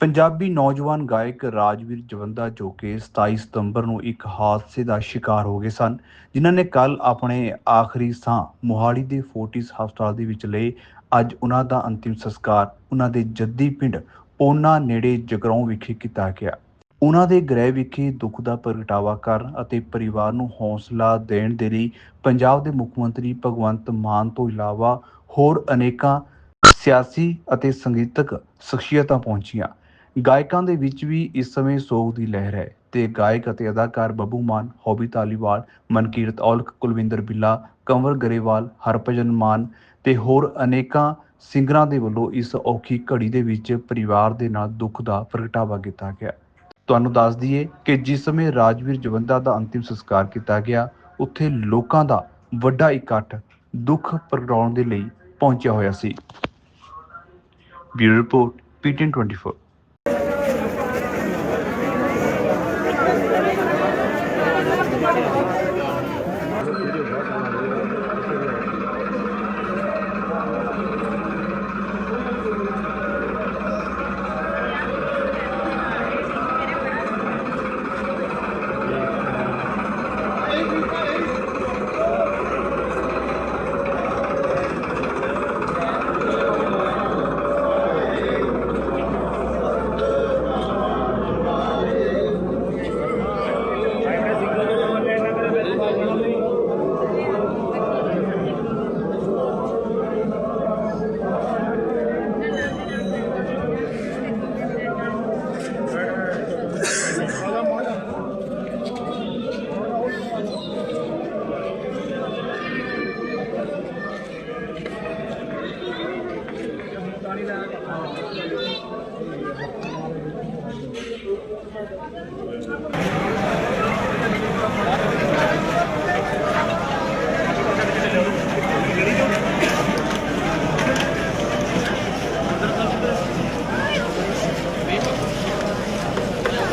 ਪੰਜਾਬੀ ਨੌਜਵਾਨ ਗਾਇਕ ਰਾਜਵੀਰ ਜਵੰਦਾ ਜੋ ਕਿ 27 ਸਤੰਬਰ ਨੂੰ ਇੱਕ ਹਾਦਸੇ ਦਾ ਸ਼ਿਕਾਰ ਹੋ ਗਏ ਸਨ, ਜਿਨ੍ਹਾਂ ਨੇ ਕੱਲ ਆਪਣੇ ਆਖਰੀ ਸਾਹ ਮੋਹਾਲੀ ਦੇ ਫੋਰਟਿਸ ਹਸਪਤਾਲ ਦੇ ਵਿੱਚ ਲਏ। ਅੱਜ ਉਹਨਾਂ ਦਾ ਅੰਤਿਮ ਸੰਸਕਾਰ ਉਹਨਾਂ ਦੇ ਜੱਦੀ ਪਿੰਡ ਪੋਨਾ ਨੇੜੇ ਜਗਰਾਉਂ ਵਿਖੇ ਕੀਤਾ ਗਿਆ। ਉਹਨਾਂ ਦੇ ਗ੍ਰਹਿ ਵਿਖੇ ਦੁੱਖ ਦਾ ਪ੍ਰਗਟਾਵਾ ਕਰਨ ਅਤੇ ਪਰਿਵਾਰ ਨੂੰ ਹੌਸਲਾ ਦੇਣ ਦੇ ਲਈ ਪੰਜਾਬ ਦੇ ਮੁੱਖ ਮੰਤਰੀ ਭਗਵੰਤ ਮਾਨ ਤੋਂ ਇਲਾਵਾ ਹੋਰ ਅਨੇਕਾਂ ਸਿਆਸੀ ਅਤੇ ਸੰਗੀਤਕ ਸ਼ਖਸੀਅਤਾਂ ਪਹੁੰਚੀਆਂ। ਗਾਇਕਾਂ ਦੇ ਵਿੱਚ ਵੀ ਇਸ ਸਮੇਂ ਸੋਗ ਦੀ ਲਹਿਰ ਹੈ ਤੇ ਗਾਇਕ ਅਤੇ ਅਦਾਕਾਰ ਬੱਬੂ ਮਾਨ, ਹੌਬੀ ਤਾਲੀਵਾਲ, ਮਨਕੀਰਤ ਔਲਖ, ਕੁਲਵਿੰਦਰ ਬਿੱਲਾ, ਕੰਵਰ ਗਰੇਵਾਲ, ਹਰਭਜਨ ਮਾਨ ਤੇ ਹੋਰ ਅਨੇਕਾਂ ਸਿੰਗਰਾਂ ਦੇ ਵੱਲੋਂ ਇਸ ਔਖੀ ਘੜੀ ਦੇ ਵਿੱਚ ਪਰਿਵਾਰ ਦੇ ਨਾਲ ਦੁੱਖ ਦਾ ਪ੍ਰਗਟਾਵਾ ਕੀਤਾ ਗਿਆ। ਤੁਹਾਨੂੰ ਦੱਸ ਦਈਏ ਕਿ ਜਿਸ ਸਮੇਂ ਰਾਜਵੀਰ ਜਵੰਦਾ ਦਾ ਅੰਤਿਮ ਸੰਸਕਾਰ ਕੀਤਾ ਗਿਆ, ਉੱਥੇ ਲੋਕਾਂ ਦਾ ਵੱਡਾ ਇਕੱਠ ਦੁੱਖ ਪ੍ਰਗਟਾਉਣ ਦੇ ਲਈ ਪਹੁੰਚਿਆ ਹੋਇਆ ਸੀ। Bureau report ਪੀਟੀਐਨ 24 아니다.